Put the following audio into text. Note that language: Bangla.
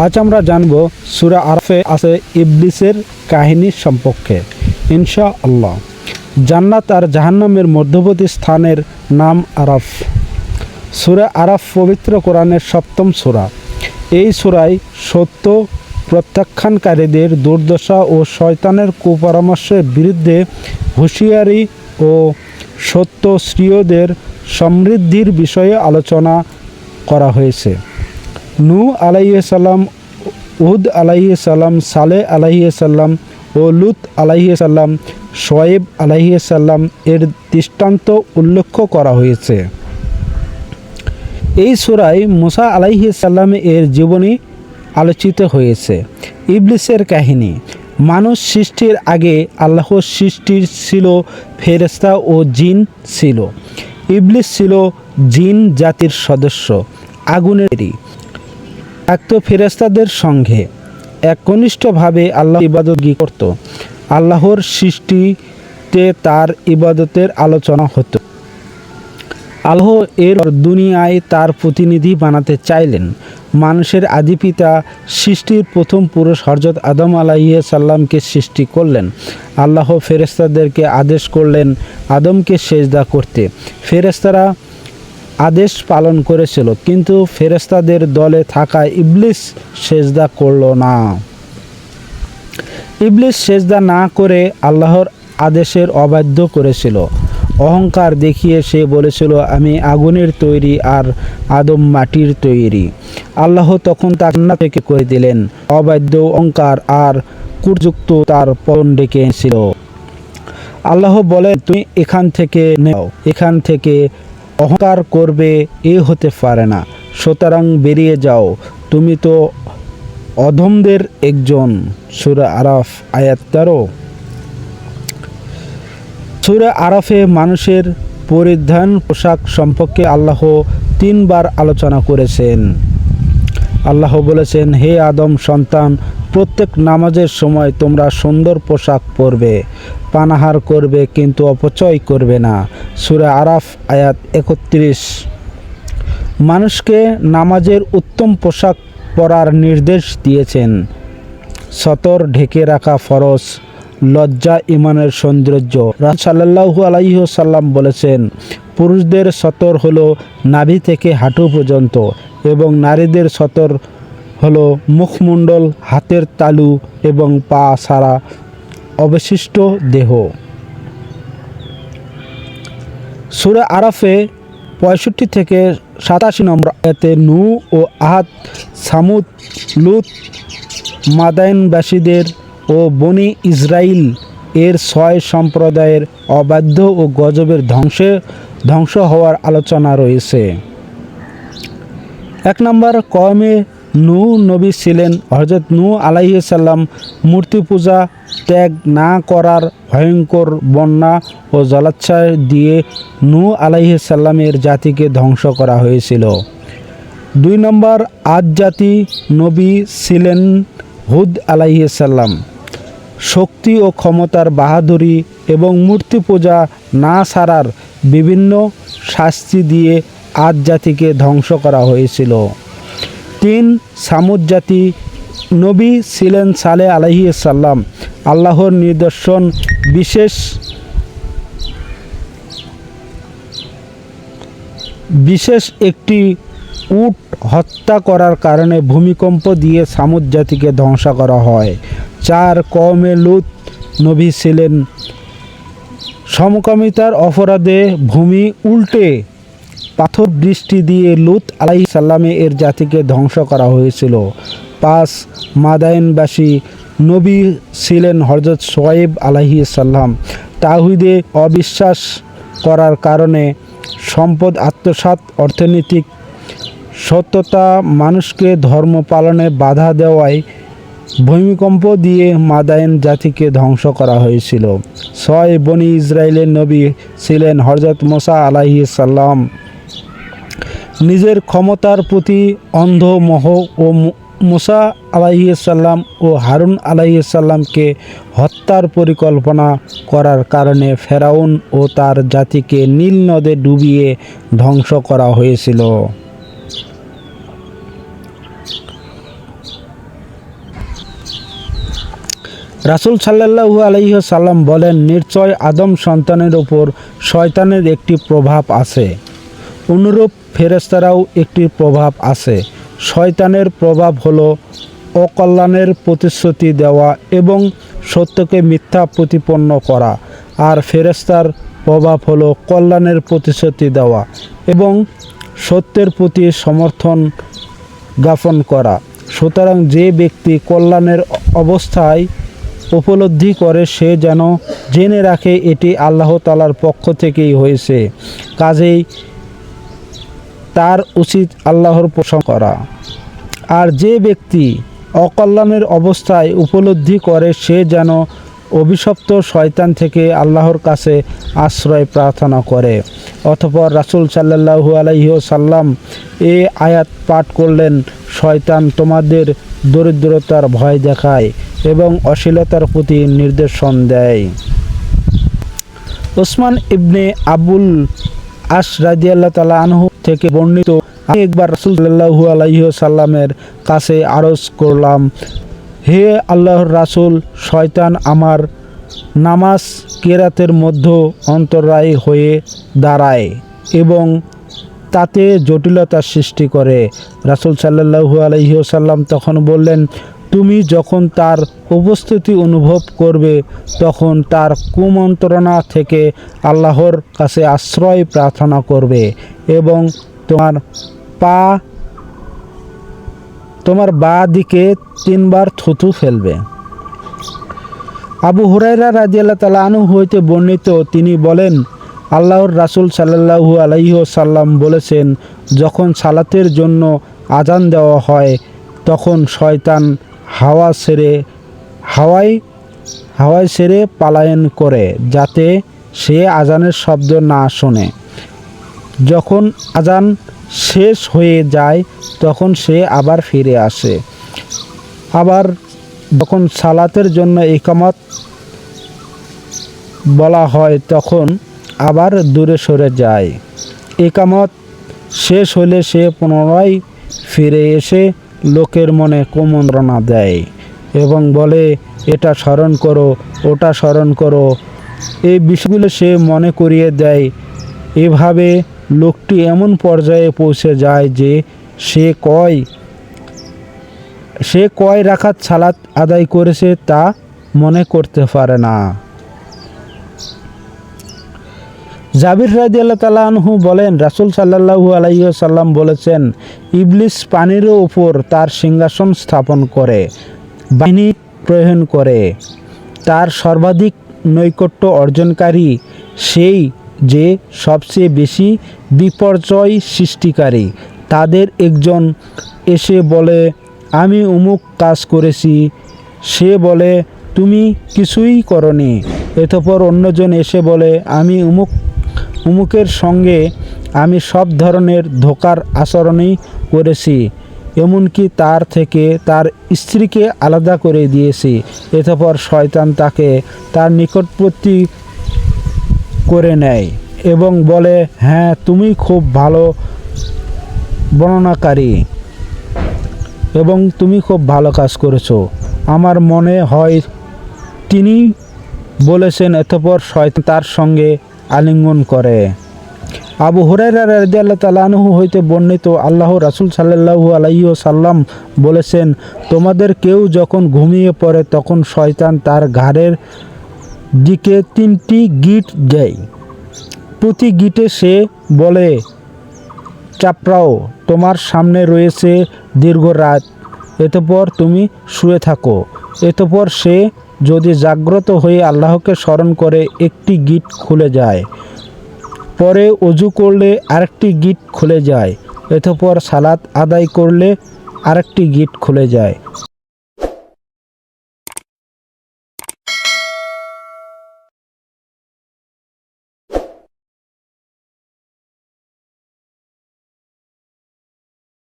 আজ আমরা জানব সুরা আরফে আছে ইবলিসের কাহিনী সম্পর্কে ইনশা আল্লাহ জান্নাত আর জাহান্নামের মধ্যবর্তী স্থানের নাম আরফ। সুরা আরাফ পবিত্র কোরআনের সপ্তম সুরা। এই সুরায় সত্য প্রত্যাখ্যানকারীদের দুর্দশা ও শয়তানের কুপরামর্শের বিরুদ্ধে হুঁশিয়ারি ও সত্য শ্রীয়দের সমৃদ্ধির বিষয়ে আলোচনা করা হয়েছে। নূ আলাইসাল্লাম উদ আলাইসাল্লাম সালে আলাইসাল্লাম ও লুত আলাইসাল্লাম শোয়েব আলাইসাল্লাম এর দৃষ্টান্ত উল্লেখ করা হয়েছে। এই সুরায় মুসা আলাইহি সাল্লাম এর জীবনী আলোচিত হয়েছে। ইবলিসের কাহিনী, মানুষ সৃষ্টির আগে আল্লাহর সৃষ্টির ছিল ফেরেস্তা ও জিন ছিল। ইবলিস ছিল জিন জাতির সদস্য আগুনেরই থাকত ফেরেস্তাদের সঙ্গে একনিষ্ঠভাবে আল্লাহ ইবাদত করত। আল্লাহর সৃষ্টিতে তার ইবাদতের আলোচনা হতো। আল্লাহ এর দুনিয়ায় তার প্রতিনিধি বানাতে চাইলেন। মানুষের আদি পিতা সৃষ্টির প্রথম পুরুষ হরজত আদম আলাইহ সাল্লামকে সৃষ্টি করলেন। আল্লাহ ফেরেস্তাদেরকে আদেশ করলেন, আদমকে সেজদা করতে। ফেরেস্তারা আদেশ পালন করেছিল, কিন্তু ফেরেস্তাদের দলে থাকা ইবলিস সেজদা করল না। ইবলিস সেজদা না করে আল্লাহর আদেশের অবাধ্য করেছিল। অহংকার দেখিয়ে সে বলেছিল, আমি আগুনের তৈরি আর আদম মাটির তৈরি। আল্লাহ তখন তাকে জান্নাত থেকে করে দিলেন। অবাধ্য অহংকার আর কুরযুক্ত তার পরন ডেকে এনেছিল। আল্লাহ বলেন, তুমি এখান থেকে নেও। এখান থেকে অহংকার করবে, এ হতে পারে না। সুতরাং বেরিয়ে যাও। তুমি তো অধমদের একজন। সুরা আরাফ, আয়াত তেরো। সুরে আরফে মানুষের পরিধান পোশাক সম্পর্কে আল্লাহ তিনবার আলোচনা করেছেন। আল্লাহ বলেছেন, হে আদম সন্তান প্রত্যেক নামাজের সময় তোমরা সুন্দর পোশাক পরবে, পানাহার করবে কিন্তু অপচয় করবে না। সুরে আরাফ, আয়াত একত্রিশ। মানুষকে নামাজের উত্তম পোশাক পরার নির্দেশ দিয়েছেন। সতর ঢেকে রাখা ফরজ, লজ্জা ইমানের সৌন্দর্য। সাল্লাহু আলাইসাল্লাম বলেছেন, পুরুষদের সতর হলো নাভি থেকে হাঁটু পর্যন্ত এবং নারীদের সতর হলো মুখমণ্ডল, হাতের তালু এবং পা সারা অবশিষ্ট দেহ। সুরা আরাফে পঁয়ষট্টি থেকে সাতাশি নম্বর এতে নু ও আহাত সামুদ, লুত মাদাইনবাসীদের ও বনি ইসরাইল এর ছয় সম্প্রদায়ের অবাধ্য ও গজবের ধ্বংসে ধ্বংস হওয়ার আলোচনা রয়েছে। এক নম্বর কমে নু নবী ছিলেন। হজরত নু আলাইসাল্লাম মূর্তি পূজা ত্যাগ না করার ভয়ঙ্কর বন্যা ও জলাচ্ছয় দিয়ে নু আলাইসাল্লামের জাতিকে ধ্বংস করা হয়েছিল। দুই নম্বর, আজ জাতি নবী ছিলেন হুদ আলাইসাল্লাম শক্তি ও ক্ষমতার বাহাদুরি এবং মূর্তি পূজা না সারার বিভিন্ন শাস্তি দিয়ে আজ জাতিকে ধ্বংস করা হয়েছিল। তিন সামুদ জাতি নবী ছিলেন সালে আলহি সাল্লাম। আল্লাহর নিদর্শন বিশেষ বিশেষ একটি উট হত্যা করার কারণে ভূমিকম্প দিয়ে সামুদ জাতিকে ধ্বংস করা হয়। চার কমে লুত নবী ছিলেন। সমকামিতার অপরাধে ভূমি উল্টে পাথর বৃষ্টি দিয়ে লুত আলাহি সাল্লামে এর জাতিকে ধ্বংস করা হয়েছিল। পাঁচ মাদায়নবাসী নবী ছিলেন হজরত সোয়েব আলাহি সাল্লাম তাহিদে অবিশ্বাস করার কারণে সম্পদ, আত্মসাৎ, অর্থনৈতিক সত্যতা, মানুষকে ধর্ম পালনে বাধা দেওয়ায় ভূমিকম্প দিয়ে মাদায়ন জাতিকে ধ্বংস করা হয়েছিল। ছয় বনি ইসরায়েলের নবী ছিলেন হরজত মোসা আলাহি সাল্লাম নিজের ক্ষমতার প্রতি অন্ধ মহ ও মুসা আলাইসাল্লাম ও হারুন আলাইসাল্লামকে হত্যার পরিকল্পনা করার কারণে ফেরাউন ও তার জাতিকে নীল নদে ডুবিয়ে ধ্বংস করা হয়েছিল। রাসুল সাল্লাহু আলহ সাল্লাম বলেন, নিশ্চয় আদম সন্তানের ওপর শয়তানের একটি প্রভাব আছে। অনুরূপ ফেরেস্তারাও একটি প্রভাব আছে। শয়তানের প্রভাব হলো অকল্যাণের প্রতিশ্রুতি দেওয়া এবং সত্যকে মিথ্যা প্রতিপন্ন করা, আর ফেরেস্তার প্রভাব হলো কল্যাণের প্রতিশ্রুতি দেওয়া এবং সত্যের প্রতি সমর্থন জ্ঞাপন করা। সুতরাং যে ব্যক্তি কল্যাণের অবস্থায় উপলব্ধি করে, সে যেন জেনে রাখে এটি আল্লাহ তালার পক্ষ থেকেই হয়েছে। কাজেই তার উচিত আল্লাহর প্রশংসা করা। আর যে ব্যক্তি অকল্যাণের অবস্থায় উপলব্ধি করে, সে যেন অভিশপ্ত শয়তান থেকে আল্লাহর কাছে আশ্রয় প্রার্থনা করে। অতপর রাসুল সাল্লাহু আলাইহি সাল্লাম এ আয়াত পাঠ করলেন, শয়তান তোমাদের দরিদ্রতার ভয় দেখায় এবং অশ্লীলতার প্রতি নির্দেশন দেয়। ওসমান ইবনে আবুল আশ রাজিয়াল্লাহ তালা আনহু থেকে বর্ণিত, আমি একবার রাসুল সাল্লাহু সাল্লামের কাছে আরজ করলাম, হে আল্লাহর রাসুল, শয়তান আমার নামাজ কেরাতের মধ্য অন্তরায় হয়ে দাঁড়ায় এবং তাতে জটিলতা সৃষ্টি করে। রাসুল সাল্লাহু আলহি সাল্লাম তখন বললেন তুমি যখন তার উপস্থিতি অনুভব করবে, তখন তার কুমন্ত্রণা থেকে আল্লাহর কাছে আশ্রয় প্রার্থনা করবে এবং তোমার পা, তোমার বা দিকে তিনবার থুতু ফেলবে। আবু হুরাইরা রাজিয়াল্লাহ তালা আনু হইতে বর্ণিত তিনি বলেন, আল্লাহর রাসুল সাল্লাহু আলাইহ সাল্লাম বলেছেন, যখন সালাতের জন্য আজান দেওয়া হয়, তখন শয়তান হাওয়া সেরে হাওয়ায় হাওয়ায় সেরে পালায়ন করে, যাতে সে আজানের শব্দ না শোনে। যখন আজান শেষ হয়ে যায়, তখন সে আবার ফিরে আসে। আবার যখন সালাতের জন্য একামত বলা হয়, তখন আবার দূরে সরে যায়। একামত শেষ হলে সে পুনরায় ফিরে এসে লোকের মনে কুমন্ত্রণা দেয় এবং বলে, এটা স্মরণ করো, ওটা স্মরণ করো। এই বিষয়গুলো সে মনে করিয়ে দেয়। এভাবে লোকটি এমন পর্যায়ে পৌঁছে যায় যে সে কয় সে কয় রাখাত সালাত আদায় করেছে তা মনে করতে পারে না। জাবির রাজি আল্লাহ তালা আনহু বলেন, রাসুল সাল্লাহু আলাইহি সাল্লাম বলেছেন, ইবলিস পানির ওপর তার সিংহাসন স্থাপন করে, বাহিনী প্রয়োজন করে। তার সর্বাধিক নৈকট্য অর্জনকারী, সেই যে সবচেয়ে বেশি বিপর্যয় সৃষ্টিকারী। তাদের একজন এসে বলে, আমি অমুক কাজ করেছি। সে বলে, তুমি কিছুই করনি। এতপর অন্যজন এসে বলে, আমি অমুক অমুকের সঙ্গে আমি সব ধরনের ধোকার আচরণই করেছি, এমনকি তার থেকে তার স্ত্রীকে আলাদা করে দিয়েছি। এতপর শয়তান তাকে তার নিকটবর্তী করে নেয় এবং বলে হ্যাঁ তুমি খুব ভালো বর্ণনাকারী এবং তুমি খুব ভালো কাজ করেছ। আমার মনে হয় তিনি বলেছেন, এতপর শয়তান তার সঙ্গে আলিঙ্গন করে। আবু হুরাইরা রাজি তালাহু হইতে বর্ণিত আল্লাহ রাসুল সাল্লাহু আলাইহি সাল্লাম বলেছেন, তোমাদের কেউ যখন ঘুমিয়ে পড়ে, তখন শয়তান তার ঘাড়ের দিকে তিনটি গিট দেয়। প্রতি গিটে সে বলে, চাপড়াও, তোমার সামনে রয়েছে দীর্ঘ রাত। এতপর তুমি শুয়ে থাকো। এতপর সে যদি জাগ্রত হয়ে আল্লাহকে স্মরণ করে, একটি গিট খুলে যায়। পরে অজু করলে আরেকটি গিট খুলে যায়। এতপর সালাত আদায় করলে আরেকটি গিট খুলে যায়।